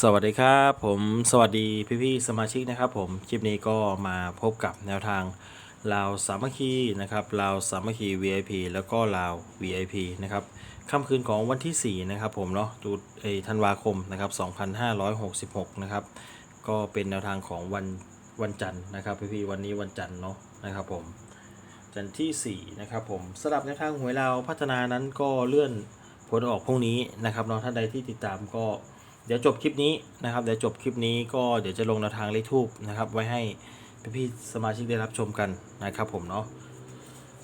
สวัสดีครับ ผมสวัสดีพี่ๆสมาชิกนะครับ ผมคลิปนี้ก็มาพบกับแนวทางลาวสามัคคีนะครับลาวสามัคคี VIP แล้วก็ลาว VIP นะครับค่ำคืนของวันที่ 4 นะครับ ผมเนาะดูเอธันวาคมนะครับ2566 นะครับ ก็เป็นแนวทางของวันวันจันทร์นะครับพี่ๆวันนี้วันจันทร์เนาะนะครับ ผมจันทร์ที่ 4 นะครับผมสลับแนวทางหวยลาวพัฒนานั้นก็เลื่อนผลออกพรุ่งนี้นะครับเนาะท่านใดที่ติดตามก็ เดี๋ยวจบคลิปนี้นะครับเดี๋ยวจบคลิปนี้ก็เดี๋ยวจะลงแนวทางเลขทูบนะครับ ไว้ให้พี่ๆสมาชิกได้รับชมกันนะครับผมเนาะ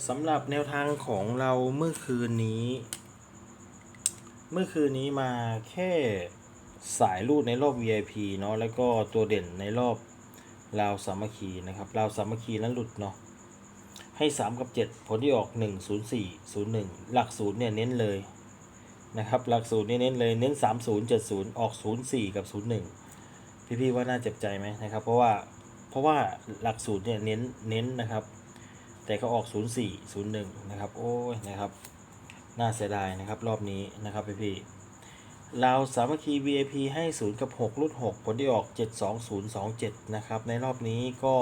สำหรับแนวทางของเราเมื่อคืนนี้ เมื่อคืนนี้มาแค่สายรูดในรอบ VIP เนาะแล้วก็ตัวเด่นในรอบลาวสามัคคีนะครับลาวสามัคคีนั้นหลุดเนาะให้ 3 กับ 7 ผลที่ออก 1 0 4 0 1 หลักศูนย์เนี่ยเน้นเลย นะครับหลักศูนย์เนี่ยเน้นเลยเน้น 3 0 7 0 ออก 0 4 กับ 0 1 พี่ๆว่าน่าเจ็บใจไหมนะครับ เพราะว่าเพราะว่าหลักศูนย์เนี่ยเน้นเน้นนะครับ แต่ก็ออก 0 4 0 1 นะครับ โอ้ยนะครับ น่าเสียดายนะครับรอบนี้นะครับพี่ๆเราวสามัคคี VIP ให้ 0 กับ 6 รุ่น 6 ผลที่ออก 7 2 0 2 7 นะครับ ในรอบนี้ก็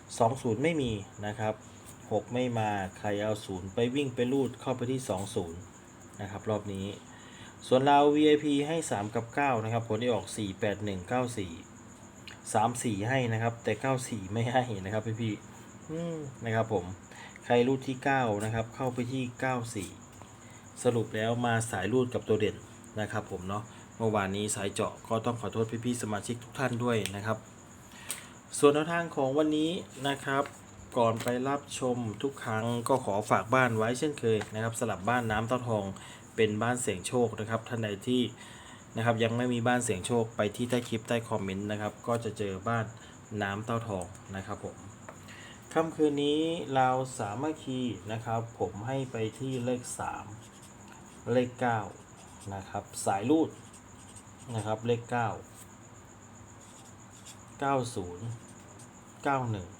20 ไม่มีนะครับ 6 ไม่มาใครเอา 0 ไปวิ่งไปรูดเข้าไปที่ 20 นะครับรอบนี้ ส่วนเรา VIP ให้ 3 กับ 9 นะครับ ผลที่ออก 4 8 1 9 4 3 4 ให้นะครับ แต่ 94 ไม่ให้นะครับพี่พี่นะครับผม ใครรูดที่ 9 นะครับ เข้าไปที่ 94 สรุปแล้วมาสายรูดกับตัวเด่นนะครับผมเนาะเมื่อวานนี้สายเจาะก็ต้องขอโทษพี่ๆสมาชิกทุกท่านด้วยนะครับ ส่วนแนวทางของวันนี้นะครับ ก่อนไปรับชมทุกครั้งก็ขอฝากบ้านไว้เช่นเคยนะครับสลับบ้านน้ำเต้าทองเป็นบ้านเสียงโชคนะครับท่านใดที่นะครับยังไม่มีบ้านเสียงโชคไปที่ใต้คลิปใต้คอมเมนต์นะครับก็จะเจอบ้านน้ำเต้าทองนะครับผมค่ำคืนนี้เราสามัคคีนะครับผมให้ไปที่เลข 3 เลข9นะครับสายรูดนะครับเลข 9 90 91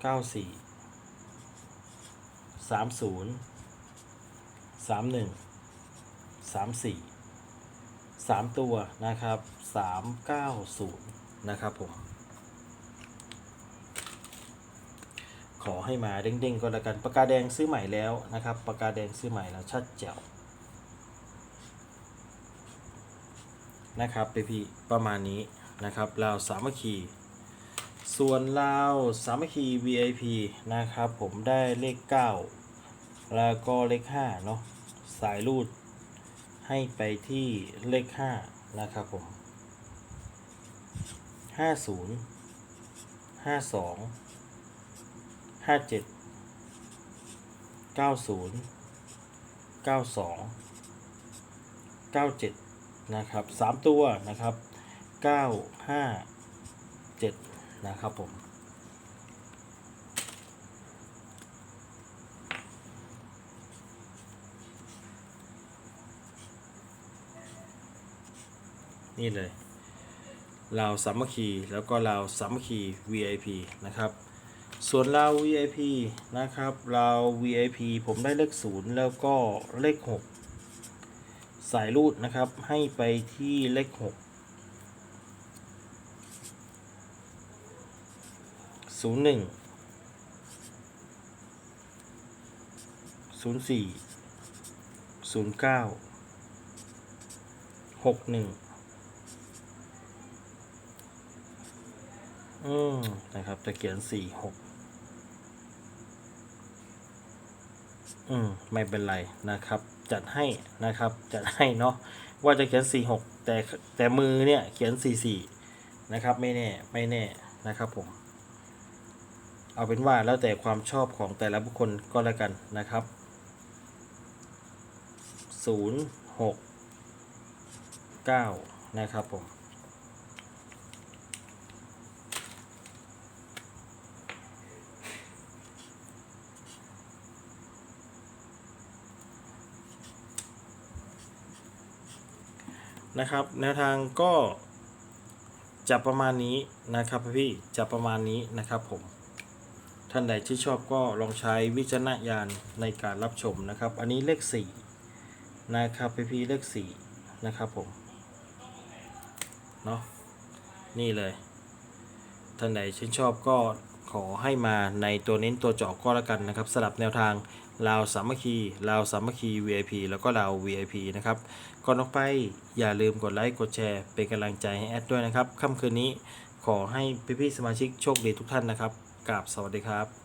94 30 31 34 3ตัวนะครับ390นะครับผม ขอให้มาเด้งๆก็แล้วกันปากกาแดงซื้อใหม่แล้วนะครับปากกาแดงซื้อใหม่แล้วชัดแจ๋วนะครับพี่ประมาณนี้นะครับลาสามัคคี ส่วนลาวสามัคคี VIP นะครับ ผมได้เลข 9 แล้วก็เลข5เนาะสายรูดให้ไปที่เลข 5 นะครับผม 50 52 57 90 92 97 นะครับ 3 ตัวนะครับ 9 5 7 นะครับผม นี่เลยลาวสามัคคีแล้วก็ลาวสามัคคี VIP นะครับ ส่วนลาว VIP นะครับลาว VIP ผมได้เลขศูนย์แล้วก็เลข 6 สายรูดนะครับให้ไปที่เลข 6 ศูนย์หนึ่งศูนย์สี่ศูนย์เก้าหกหนึ่งอืมนะครับ จะเขียนสี่หกอืม ไม่เป็นไรนะครับ จัดให้นะครับ จัดให้เนาะ ว่าจะเขียนสี่หกแต่แต่มือเนี่ยเขียนสี่สี่นะครับ ไม่แน่ ไม่แน่นะครับผม เอาเป็นว่าแล้วแต่ความชอบของแต่ละบุคคลก็แล้วกันนะครับ 0 6 9 นะครับผมนะครับแนวทางก็จะประมาณนี้นะครับพี่จะประมาณนี้นะครับผม ท่านใดที่ชอบก็ลองใช้วิจารณญาณในการรับชมนะครับ อันนี้เลข 4 นะครับพี่พี่เลข 4 นะครับผม เนาะนี่เลย ท่านใดชื่นชอบก็ขอให้มาในตัวเน้นตัวเจาะก็แล้วกันนะครับสลับแนวทางลาวสามัคคีลาวสามัคคี VIP แล้วก็ลาว VIP นะครับ ก่อนออกไปอย่าลืมกดไลค์กดแชร์เป็นกำลังใจให้แอดด้วยนะครับค่ำคืนนี้ขอให้พี่ๆสมาชิกโชคดีทุกท่านนะครับ กับสวัสดีครับ